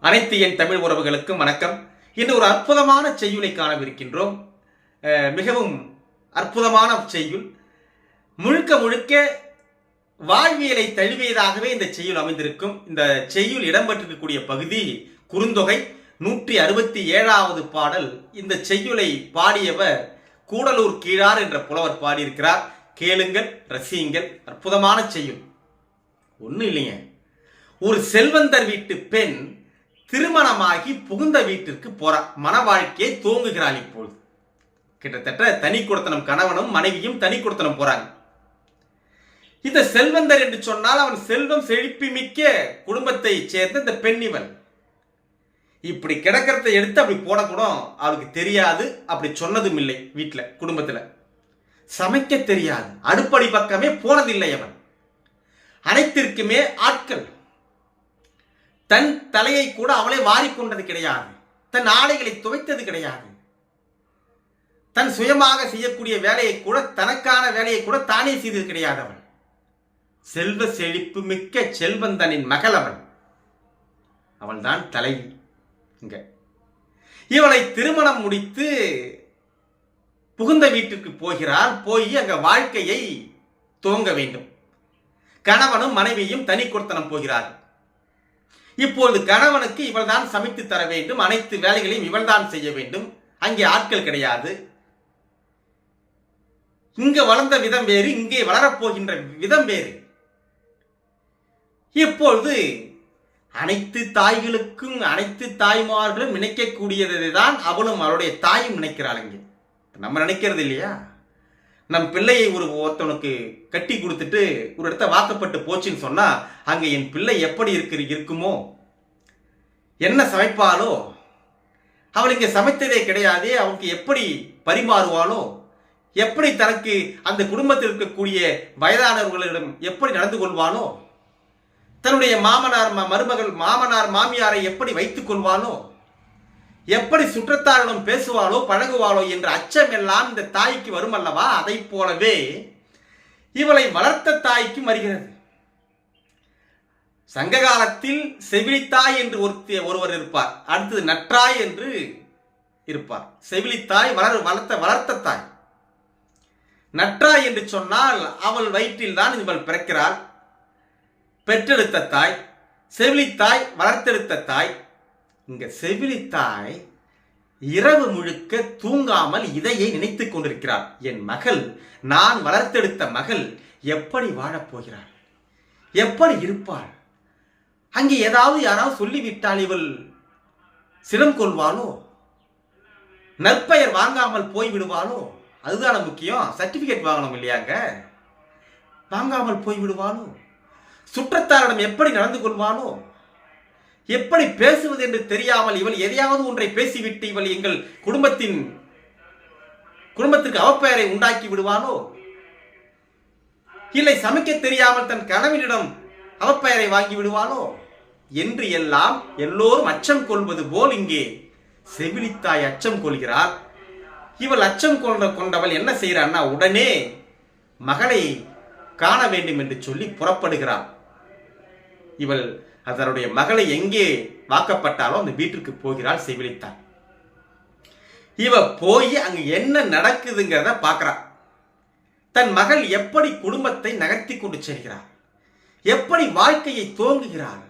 அனைத்து என் தமிழ் உறவுகளுக்கும் வணக்கம். இன்று ஒரு அற்புதமான செய்யுளை காணவிருக்கின்றோம். மிகவும் அற்புதமான செய்யுள். முழுக்க முழுக்க வாழ்வியலை தழுவியதாகவே இந்த செய்யுள் அமைந்திருக்கும். இந்த செய்யுள் இடம்பெற்றிருக்கக்கூடிய பகுதி குறுந்தொகை நூற்றி அறுபத்தி ஏழாவது பாடல். இந்த செய்யுளை பாடியவர் கூடலூர் கீழார் என்ற புலவர் பாடியிருக்கிறார். கேளுங்கள் ரசியுங்கள். அற்புதமான செய்யுள். ஒன்றும் இல்லைங்க. ஒரு செல்வந்தர் வீட்டு பெண் திருமணமாகி புகுந்த வீட்டிற்கு போறா. மன வாழ்க்கையை தூங்குகிறாள் இப்போது. கிட்டத்தட்ட தனி கொடுத்தனம் கணவனும் மனைவியும் தனி கொடுத்தனம் போறாங்க. இந்த செல்வந்தர் என்று சொன்னால் அவன் செல்வம் செழிப்பு மிக்க குடும்பத்தை சேர்ந்த இந்த பெண் இவன் இப்படி கிடக்கிறத எடுத்து அப்படி போடக்கூடும் அவளுக்கு தெரியாது. அப்படி சொன்னதும் இல்லை வீட்டில் குடும்பத்தில். சமைக்க தெரியாது. அடுப்படி பக்கமே போனதில்லை அவன். அனைத்திற்குமே ஆட்கள். தன் தலையை கூட அவளே வாரிக்கொண்டது கிடையாது. தன் ஆடைகளை துவைத்தது கிடையாது. தன் சுயமாக செய்யக்கூடிய வேலையை கூட தனக்கான வேலையை கூட தானே செய்தது கிடையாது அவன் செல்வ செழிப்பு மிக்க செல்வந்தனின் மகள் அவள். தான் தலைவி இங்க. இவளை திருமணம் முடித்து புகுந்த வீட்டுக்கு போகிறாள் போய் அங்க வாழ்க்கையை துவங்க வேண்டும். கணவனும் மனைவியும் தனி கொடுத்தனம் போகிறார்கள். இப்பொழுது கணவனுக்கு இவள்தான் சமைத்து தர வேண்டும். அனைத்து வேலைகளையும் இவள்தான் செய்ய வேண்டும். அங்கே ஆட்கள் கிடையாது. இங்க வளர்ந்த விதம் வேறு இங்கே வளரப்போகின்ற விதம் வேறு. இப்பொழுது அனைத்து தாய்களுக்கும் அனைத்து தாய்மார்களும் நினைக்கக்கூடியதை தான் அவளும் அவளுடைய தாயும் நினைக்கிறாள் இங்கே. நம்ம நினைக்கிறது இல்லையா? நம் பிள்ளையை ஒரு ஒருத்தவனுக்கு கட்டி கொடுத்துட்டு ஒரு இடத்த வாக்கப்பட்டு போச்சுன்னு சொன்னால் அங்கே என் பிள்ளை எப்படி இருக்கு இருக்குமோ? என்ன சமைப்பாளோ? அவள் சமைத்ததே கிடையாதே அவனுக்கு எப்படி பரிமாறுவாளோ? எப்படி தனக்கு அந்த குடும்பத்தில் இருக்கக்கூடிய வயதானவர்களிடம் எப்படி நடந்து கொள்வானோ தன்னுடைய மாமனார் ம- மருமகள் மாமனார் மாமியாரை எப்படி வைத்துக் கொள்வாளோ? எப்படி சுற்றத்தாரிடம் பேசுவாளோ பழகுவாளோ என்ற அச்சம் எல்லாம் இந்த தாய்க்கு வரும் அல்லவா அதை போலவே இவளை வளர்த்த தாய்க்கும் வருகிறது. சங்க காலத்தில் செவிலித்தாய் என்று ஒருத்தி ஒருவர் இருப்பார். அடுத்தது நற்றாய் என்று இருப்பார். செவிலித்தாய் வளர் வளர்த்த வளர்த்த தாய். நற்றாய் என்று சொன்னால் அவள் வயிற்றில் தான் இவள் பிறக்கிறாள். பெற்றெடுத்த தாய் செவிலித்தாய் வளர்த்தெடுத்த தாய். இங்க செவிலித்தாய் இரவு முழுக்க தூங்காமல் இதையே நினைத்து கொண்டிருக்கிறார். என் மகள் நான் வளர்த்தெடுத்த மகள் எப்படி வாழப்போகிறாள்? எப்படி இருப்பாள்? அங்கே ஏதாவது யாராவது சொல்லிவிட்டால் இவள் சினம் கொள்வாளோ? நற்பெயர் வாங்காமல் போய் விடுவாளோ அதுதான முக்கியம். சர்டிபிகேட் வாங்கணும் இல்லையாங்க? வாங்காமல் போய் விடுவாளோ சுற்றத்தாரிடம் எப்படி நடந்து கொள்வானோ எப்படி பேசுவது என்று தெரியாமல் இவள் எதையாவது ஒன்றை பேசிவிட்டு இவள் எங்கள் குடும்பத்தின் குடும்பத்திற்கு அவப்பெயரை உண்டாக்கி விடுவானோ? இல்லை சமைக்க தெரியாமல் தன் கணவனிடம் அவப்பெயரை வாங்கி விடுவானோ? என்று எல்லாம் எல்லோரும் அச்சம் கொள்வது போல் இங்கே செவிலித்தாய் அச்சம் கொள்கிறார். இவள் அச்சம் கொண்ட கொண்டவள் என்ன செய்கிறான்னா உடனே மகளை காண வேண்டும் என்று சொல்லி புறப்படுகிறாள். இவள் அதனுடைய மகளை எங்கே வாக்கப்பட்டாலோ அந்த வீட்டிற்கு போகிறாள் செவிலித்தாய் இவ போய் அங்க என்ன நடக்குதுங்கிறத பார்க்கறா. தன் மகள் எப்படி குடும்பத்தை நகர்த்தி கொண்டு செல்கிறாள்? எப்படி வாழ்க்கையை தோங்குகிறாள்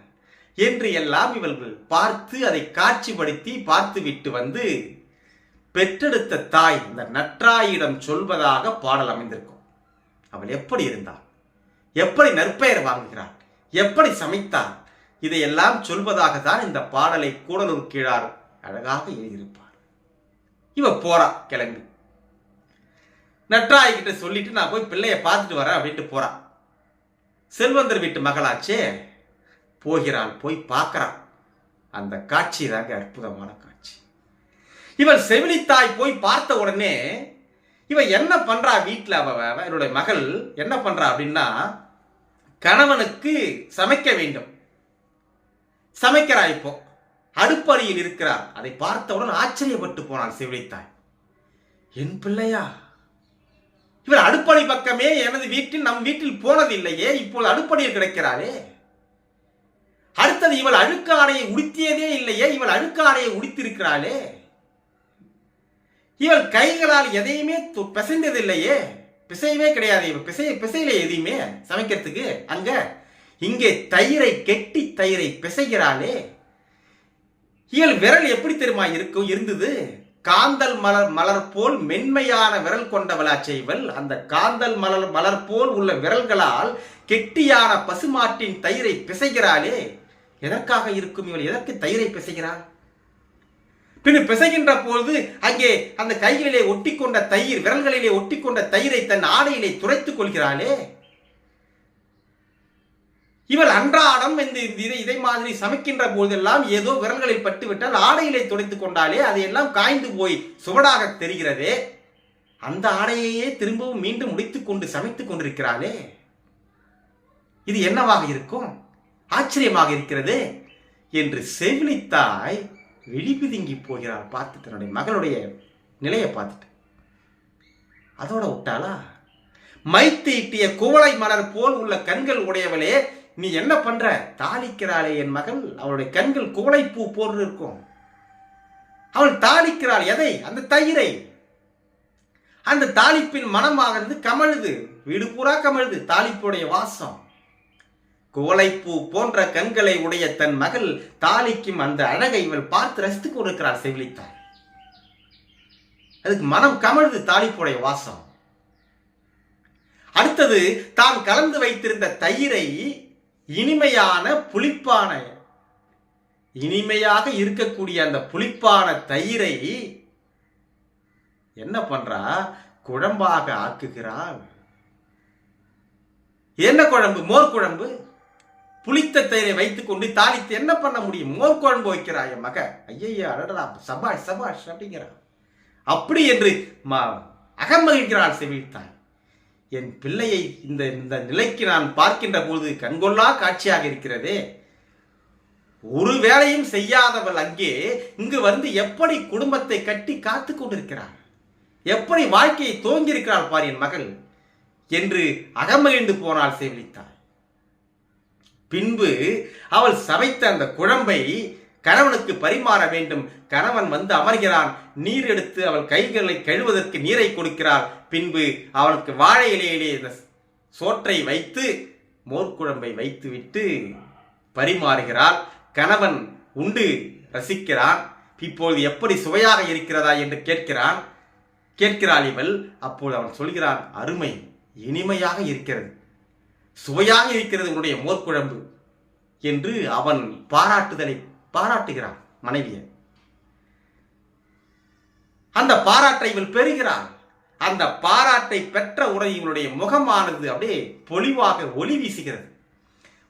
என்று எல்லாம் இவர்கள் பார்த்து அதை காட்சிப்படுத்தி பார்த்து விட்டு வந்து பெற்றெடுத்த தாய் இந்த நற்றாயிடம் சொல்வதாக பாடல் அமைந்திருக்கும். அவள் எப்படி இருந்தாள்? எப்படி நற்பெயர் வாங்குகிறாள்? எப்படி சமைத்தாள்? இதையெல்லாம் சொல்வதாக தான் இந்த பாடலை கூடலூர் கீழார் அழகாக எழுதியிருப்பார். இவ போறா கிளம்பி. நட்ராய்கிட்ட சொல்லிட்டு நான் போய் பிள்ளைய பார்த்துட்டு வரேன் அப்படின்ட்டு போறா. செல்வந்தர் வீட்டு மகளாச்சே போகிறாள் போய் பார்க்கறான் அந்த காட்சி தாங்க அற்புதமான காட்சி. இவள் செவிலித்தாய் போய் பார்த்த உடனே இவ என்ன பண்றா வீட்டில் அவ- என்னுடைய மகள் என்ன பண்றா அப்படின்னா கணவனுக்கு சமைக்க வேண்டும். சமைக்கிறார் இப்போ. அடுப்படியில் இருக்கிறார். அதை பார்த்தவுடன் ஆச்சரியப்பட்டு போனாள் செவிலித்தாய் என் பிள்ளையா இவர் அடுப்படை பக்கமே எனது வீட்டில் நம் வீட்டில் போனதில்லையே இப்போது அடுப்படியில் கிடைக்கிறாளே அடுத்தது இவள் அழுக்கு ஆடையை உடுத்தியதே இல்லையே இவள் அழுக்கு ஆடையை உடுத்திருக்கிறாளே இவள் கைகளால் எதையுமே பிசைந்ததில்லையே. பிசையவே கிடையாது இவள். பிசை பிசையில எதையுமே சமைக்கிறதுக்கு அங்க இங்கே தயிரை கெட்டி தயிரை பிசைகிறாளே. இயல் விரல் எப்படி தெரியுமா இருக்கும் இருந்தது? காந்தல் மலர் மலர் போல் மென்மையான விரல் கொண்டவளாச்சே இவள் அந்த காந்தல் மலர் மலர் போல் உள்ள விரல்களால் கெட்டியான பசுமாட்டின் தயிரை பிசைகிறாளே. எதற்காக இருக்கும் இவள்? எதற்கு தயிரை பிசைகிறாள் பின் பிசைகின்ற பொழுது அங்கே அந்த கைகளிலே ஒட்டிக்கொண்ட தயிர் விரல்களிலே ஒட்டிக்கொண்ட தயிரை தன் ஆடையிலே துரைத்துக் கொள்கிறாளே. இவள் அன்றாடம் இந்த இதை இதை மாதிரி சமைக்கின்ற போதெல்லாம் ஏதோ விரல்களை பட்டு விட்டால் ஆடையிலே துடைத்துக் கொண்டாலே அதையெல்லாம் காய்ந்து போய் சுவடாக தெரிகிறதே. அந்த ஆடையையே திரும்பவும் மீண்டும் முடித்துக் கொண்டு சமைத்துக் கொண்டிருக்கிறாளே. இது என்னவாக இருக்கும்? ஆச்சரியமாக இருக்கிறது என்று செவிலித்தாய் வெளிபிதுங்கி போகிறாள். பார்த்து தன்னுடைய மகளுடைய நிலையை பார்த்துட்டு. அதோட விட்டாளா? மைத்தீட்டிய குவளை மலர் போல் உள்ள கண்கள் உடையவளே நீ என்ன பண்ற? தாளிக்கிறாளே என் மகள். அவளுடைய கண்கள் குவளைப்பூ போன்று இருக்கும் அவள் தாளிக்கிறாள் எதை? அந்த தயிரை. அந்த தாளிப்பின் மனமாகிறது கமழுது. வீடு பூரா கமழுது. தாளிப்புடைய வாசம். குவளைப்பூ போன்ற கண்களை உடைய தன் மகள் தாளிக்கும் அந்த அழகை இவள் பார்த்து ரசித்துக் கொண்டிருக்கிறார் செவிலித்தாய் அதுக்கு மனம் கமழுது தாளிப்புடைய வாசம். அடுத்தது தான் கலந்து வைத்திருந்த தயிரை இனிமையான புளிப்பான இனிமையாக இருக்கக்கூடிய அந்த புளிப்பான தயிரை என்ன பண்றா? குழம்பாக ஆக்குகிறாள். என்ன குழம்பு? மோர் குழம்பு? புளித்த தயிரை வைத்துக் கொண்டு தாளித்து என்ன பண்ண முடியும்? மோர் குழம்பு வைக்கிறாய் என் மக ஐயையா அடடா சபாஷ் சபாஷ் அப்படிங்கிறான். அப்படி என்று மா அகமகிழ்கிறாள் செவித்தாய். என் பிள்ளையை இந்த இந்த நிலைக்கு நான் பார்க்கின்ற பொழுது கண்கொள்ளா காட்சியாக இருக்கிறதே. ஒரு வேலையும் செய்யாதவள் அங்கே இங்கு வந்து எப்படி குடும்பத்தை கட்டி காத்து கொண்டிருக்கிறார் எப்படி வாழ்க்கையை துவங்கியிருக்கிறாள் பார் என் மகள்? என்று அகமகிழ்ந்து போனாள் செவிலித்தாய் பின்பு அவள் சமைத்த அந்த குழம்பை கணவனுக்கு பரிமாற வேண்டும். கணவன் வந்து அமர்கிறான். நீர் எடுத்து அவள் கைகளை கழுவதற்கு நீரை கொடுக்கிறாள். பின்பு அவனுக்கு வாழை இலையிலே சோற்றை வைத்து மோர்க்குழம்பை வைத்துவிட்டு பரிமாறுகிறாள். கணவன் உண்டு ரசிக்கிறான். இப்பொழுது எப்படி சுவையாக இருக்கிறதா என்று கேட்கிறான். கேட்கிறாள் இவள். அப்போது அவன் சொல்கிறான் அருமை இனிமையாக இருக்கிறது. சுவையாக இருக்கிறது உன்னுடைய மோர்க்குழம்பு என்று அவன் பாராட்டுதலை பாராட்டுகிறான் மனைவியை. அந்த பாராட்டை இவள் பெறுகிறாள். அந்த பாராட்டை பெற்ற உடனே இவளுடைய முகமானது அப்படியே பொலிவாக ஒளி வீசுகிறது.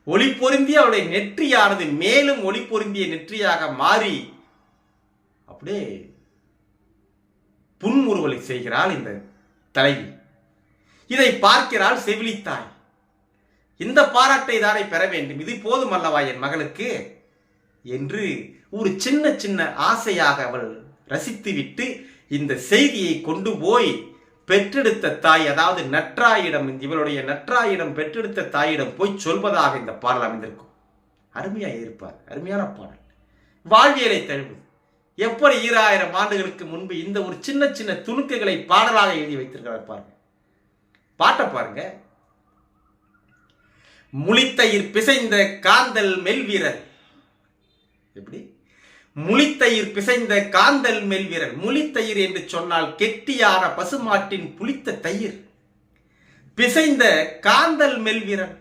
ஒளி பொருந்திய அவளுடைய நெற்றியானது மேலும் ஒளி பொருந்திய நெற்றியாக மாறி அப்படியே புன்முறுவலை செய்கிறாள் இந்த தலைவி. இதை பார்க்கிறாள் செவிலித்தாய். இந்த பாராட்டை தானே பெற வேண்டும். இது போதும் அல்லவா என் மகளுக்கு? என்று ஒரு சின்ன சின்ன ஆசையாக அவள் ரசித்துவிட்டு இந்த செய்தியை கொண்டு போய் பெற்றெடுத்த தாய் அதாவது நற்றாயிடம் இவளுடைய நற்றாயிடம் பெற்றெடுத்த தாயிடம் போய் சொல்வதாக இந்த பாடல் அமைந்திருக்கும். அருமையாக இருப்பார் அருமையான பாடல். வாழ்வியலை தழுவு. எப்படி ஈராயிரம் ஆண்டுகளுக்கு முன்பு இந்த ஒரு சின்ன சின்ன துணுக்குகளை பாடலாக எழுதி வைத்திருக்கிறார் பாருங்க. பாட்டை பாருங்க. முளித்தயிர் பிசைந்த காந்தல் மெல்வீரர். எப்படி? முளித்தயிர் பிசைந்த காந்தல் மெல்வீரர் முளித்தயிர் என்று சொன்னால் கெட்டியான பசுமாட்டின் புளித்த தயிர். பிசைந்த காந்தல் மெல்வீரன்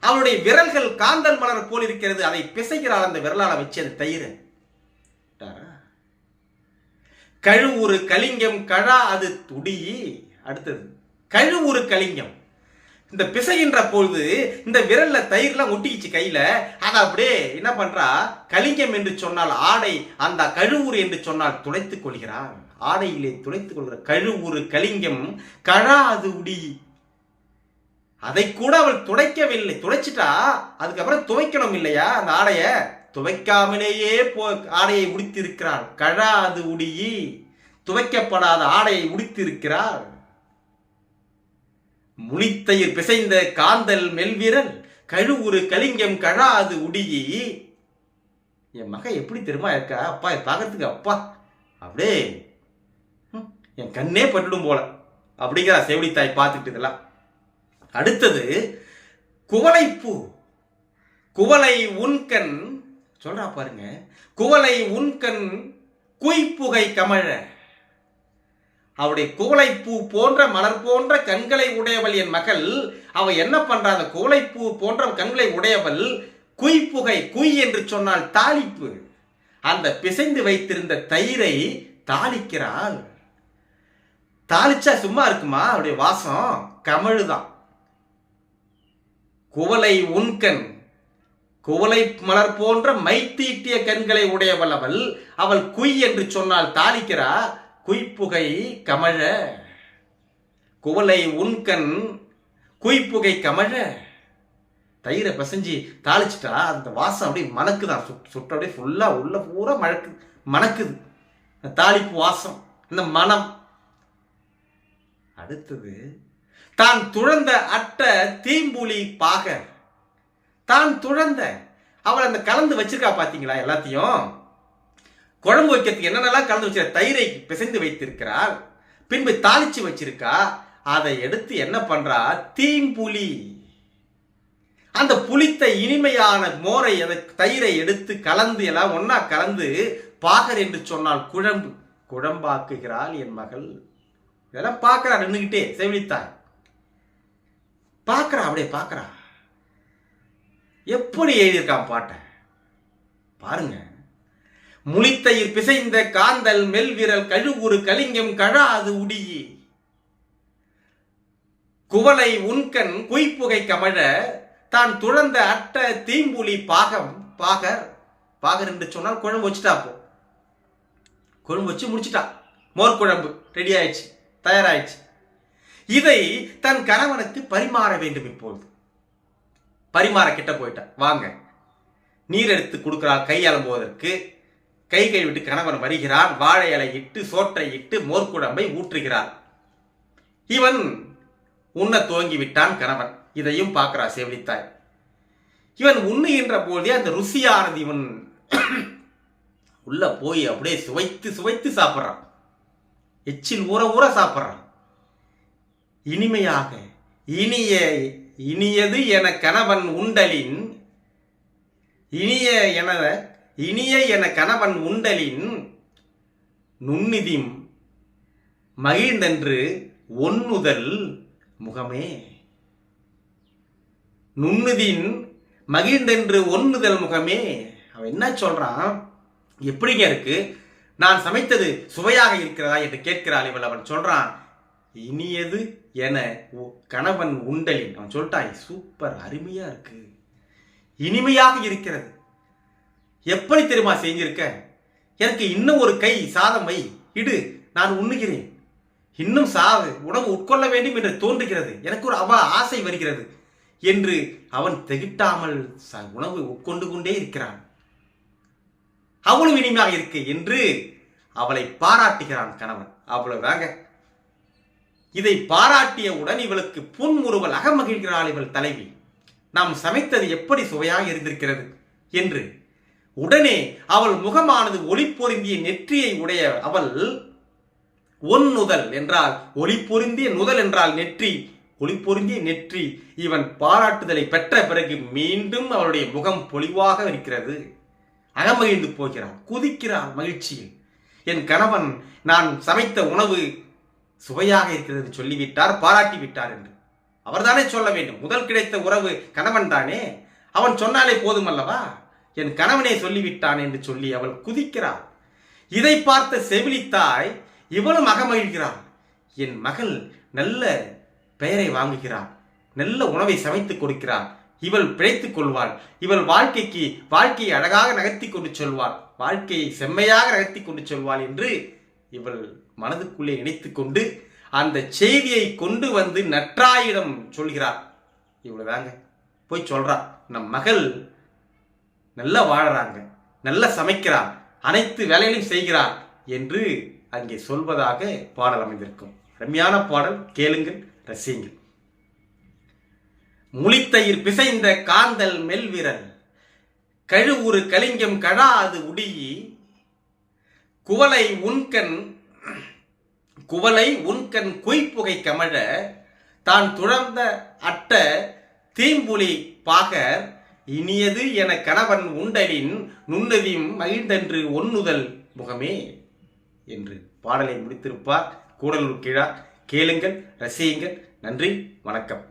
அவளுடைய விரல்கள் காந்தல் மலர் போல் இருக்கிறது. அதை பிசைகிறாள் அந்த விரலால வச்சு அந்த தயிர். கழுவுறு கலிங்கம் கழா அது துடி. அடுத்தது. கழுவுறு கலிங்கம். இந்த பிசைகின்ற பொழுது இந்த விரல்ல தயிர்லாம் ஒட்டிக்கிச்சு கையில. அதை அப்படியே என்ன பண்றா? கலிங்கம் என்று சொன்னால் ஆடை அந்த கழுவுறு என்று சொன்னால் துளைத்துக் கொள்கிறார் ஆடையிலே துளைத்துக் கொள்கிற கழுவுறு கலிங்கம் கழாது உடி. அதை கூட அவள் துடைக்கவில்லை. துடைச்சிட்டா? அதுக்கப்புறம் துவைக்கணும் இல்லையா? அந்த ஆடைய? துவைக்காமலேயே போ ஆடையை உடித்திருக்கிறாள் கழாது உடியி துவைக்கப்படாத ஆடையை உடித்திருக்கிறாள் முனித்தயிர் பிசைந்த காந்தல் மெல்வீரன் கழுவுரு கலிங்கம் கழாது உடியி. என் மகன் எப்படி தெரியுமா இருக்கா? அப்பா பார்க்கறதுக்கு அப்பா. அப்படியே என் கண்ணே பட்டுடும் போல. அப்படிங்கிற செவிலித்தாய் பார்த்துட்டு இதெல்லாம். அடுத்தது குவளைப்பூ. குவளை உன்கண் சொல்றா பாருங்க. குவளை உன்கண் குய்ப்புகை கமழ. அவருடைய குவளைப்பூ போன்ற மலர் போன்ற கண்களை உடையவள் என் மகள். அவ என்ன பண்றா? அந்த குவளைப்பூ போன்ற கண்களை உடையவள் குய்ப்புகை குய் என்று சொன்னால் தாளிப்பு. அந்த பிசைந்து வைத்திருந்த தயிரை தாளிக்கிறாள். தாளிச்சா சும்மா இருக்குமா? அவருடைய வாசம் கமழுதான். குவளை உன்கண் குவளை மலர் போன்ற மைத்தீட்டிய கண்களை உடையவள் அவள். அவள் குய் என்று சொன்னால் தாளிக்கிறா? குய்ப்புகை கமழ குவலை உன்கண் குய்ப்புகை கமழ. தயிரை பிசைஞ்சு தாளிச்சிட்டா அந்த வாசம் அப்படியே மணக்குதான் சுட் சுட்டு அப்படியே ஃபுல்லாக உள்ள பூரா மழக்கு மணக்குது. அந்த தாளிப்பு வாசம் இந்த மனம் அடுத்தது தான் துழந்த அட்ட தீம்புலி பாகர். தான் துழந்த அவள் அந்த கலந்து வச்சிருக்கா பார்த்தீங்களா எல்லாத்தையும்? குழம்பு வைக்கிறதுக்கு என்னென்னலாம் கலந்து வச்சிருக்க தயிரை பிசைந்து வைத்திருக்கிறாள் பின்பு தாளிச்சு வச்சிருக்கா அதை எடுத்து என்ன பண்றா? தீம்புலி அந்த புளித்த இனிமையான மோரை அந்த தயிரை எடுத்து கலந்து எல்லாம் ஒன்னா கலந்து பாகர் என்று சொன்னால் குழம்பு குழம்பாக்குகிறாள் என் மகள். இதெல்லாம் பார்க்கறா நின்றுகிட்டே செவிலித்தாய் பார்க்கறா அப்படியே பார்க்கறா எப்படி எழுதியிருக்கான் பாட்டை? பாருங்க. முளித்தயிர் பிசைந்த காந்தல் மெல்விரல் கழுவுறு கலிங்கம் கழாது உடியே. குவளை உன்கண் குய்ப்புகை கமழ தான் துழந்த அட்ட தீம்புலி பாகம் பாகர். பாகர் என்று சொன்னால் குழம்பு வச்சுட்டா போ குழம்பு வச்சு முடிச்சிட்டா. மோர் குழம்பு ரெடி ஆயிடுச்சு தயாராயிடுச்சு. இதை தன் கணவனுக்கு பரிமாற வேண்டும் இப்பொழுது. பரிமாற கிட்ட போயிட்டா. வாங்க நீர் எடுத்து கொடுக்குறா கையாளும் போவதற்கு. கை கைவிட்டு கணவன் வருகிறான் வாழை இலையிட்டு இட்டு சோற்றை இட்டு மோர்க்குழம்பை ஊற்றுகிறார். இவன் உண்ண துவங்கி விட்டான் கணவன். இதையும் பார்க்கிறா செவிலித்தாய். இவன் உண்ணுகின்ற போதே அந்த ருசியானது இவன் உள்ள போய் அப்படியே சுவைத்து சுவைத்து சாப்பிட்றான். எச்சில் ஊற ஊற சாப்பிட்றான். இனிமையாக இனிய இனியது என கணவன் உண்டலின் இனிய என இனிய என கணவன் உண்டலின் நுண்ணிதிம் மகிழ்ந்தென்று ஒன்னுதல் முகமே. நுண்ணுதின் மகிழ்ந்தென்று ஒன்னுதல் முகமே. அவன் என்ன சொல்றான்? எப்படிங்க இருக்கு? நான் சமைத்தது சுவையாக இருக்கிறதா என்று கேட்கிறாள் இவள். அவன் சொல்றான் இனியது என உ- கணவன் உண்டலின். அவன் சொல்லிட்டான் சூப்பர் அருமையா இருக்கு. இனிமையாக இருக்கிறது. எப்படி தெரியுமா செஞ்சிருக்க? எனக்கு இன்னும் ஒரு கை சாதம் வை. இடு நான் உண்ணுகிறேன். இன்னும் சாவு உணவு உட்கொள்ள வேண்டும் என்று தோன்றுகிறது. எனக்கு ஒரு அவ ஆசை வருகிறது என்று அவன் திகிட்டாமல் ச- உணவு உட்கொண்டு கொண்டே இருக்கிறான். அவ்வளவு இனிமையாக இருக்கு என்று அவளை பாராட்டுகிறான் கணவன். அவ்வளவுதாங்க. இதை பாராட்டியவுடன் இவளுக்கு புன்முறுவல் அகமகிழ்கிறாள் இவள் தலைவி. நாம் சமைத்தது எப்படி சுவையாக இருந்திருக்கிறது? என்று உடனே அவள் முகமானது ஒளி பொருந்திய நெற்றியை உடைய அவள் ஒன்னுதல் என்றால் ஒளி பொருந்திய நுதல் என்றால் நெற்றி ஒளி பொருந்திய நெற்றி. இவன் பாராட்டுதலை பெற்ற பிறகு மீண்டும் அவளுடைய முகம் பொலிவாக இருக்கிறது. அகமகிழ்ந்து போகிறாள் குதிக்கிறாள் மகிழ்ச்சியில். என் கணவன் நான் சமைத்த உணவு சுவையாக இருக்கிறது என்று சொல்லிவிட்டார் பாராட்டி விட்டார் என்று. அவர்தானே சொல்ல வேண்டும் முதல் கிடைத்த உறவு கணவன் தானே? அவன் சொன்னாலே போதும் அல்லவா என் கணவனே சொல்லிவிட்டான் என்று சொல்லி அவள் குதிக்கிறாள். இதை பார்த்த செவிலித்தாய் இவளும் அகமகிழ்கிறாள். என் மகள் நல்ல பெயரை வாங்குகிறாள். நல்ல உணவை சமைத்துக் கொடுக்கிறாள். இவள் பிழைத்துக் கொள்வாள். இவள் வாழ்க்கைக்கு வாழ்க்கையை அழகாக நகர்த்தி கொண்டு சொல்வாள். வாழ்க்கையை செம்மையாக நகர்த்தி கொண்டு சொல்வாள் என்று இவள் மனதுக்குள்ளே நினைத்து கொண்டு அந்த செய்தியை கொண்டு வந்து நற்றாயிடம் சொல்கிறார் இவ்வளவுதாங்க போய் சொல்றா நம் மகள் நல்லா வாழறாங்க நல்லா சமைக்கிறார் அனைத்து வேலைகளையும் செய்கிறார் என்று அங்கே சொல்வதாக பாடல் அமைந்திருக்கும். ரம்யான பாடல் கேளுங்கள் ரசியுங்கள். முளித்தயிர் பிசைந்த காந்தல் மெல்விரல் கழுவுறு கலிங்கம் கழாது உடியி குவளை உன்கண் குவளை உன்கண் குய்ப்புகை கமழ தான் துழந்த அட்ட தீம்புலி பாகர் இனியது என கணவன் உண்டலின் நுண்ணதியும் மகிழ்ந்தன்று ஒன்னுதல் முகமே என்று பாடலை முடித்திருப்பார். கூடலூர் கிழா. கேளுங்கள் ரசியுங்கள். நன்றி வணக்கம்.